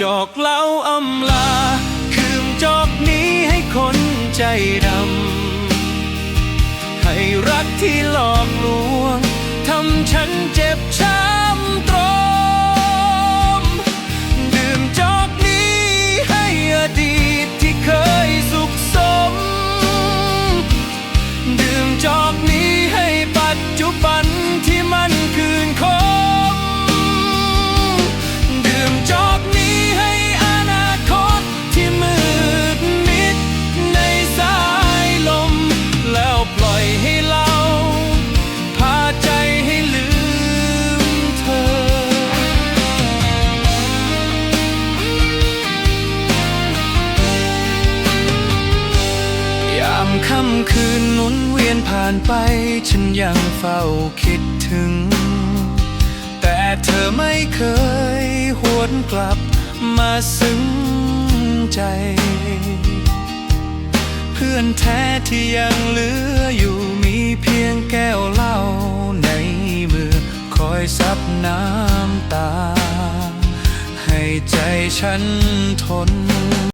จอกเล้าอำลา คืมจอกนี้ให้คนใจดำ ให้รักที่หลอกลวง ทำฉันเจ็บช้ำตรม ดื่มจอกนี้ให้อดีตที่เคยสุขสม ดื่มจอกนี้ให้ปัจจุบัน ค่ำคืนหมุนเวียนผ่านไป ฉันยังเฝ้าคิดถึง แต่เธอไม่เคยหวนกลับมาซึ้งใจ เพื่อนแท้ที่ยังเหลืออยู่มีเพียงแก้วเหล้าในมือ คอยซับน้ำตา ให้ใจฉันทน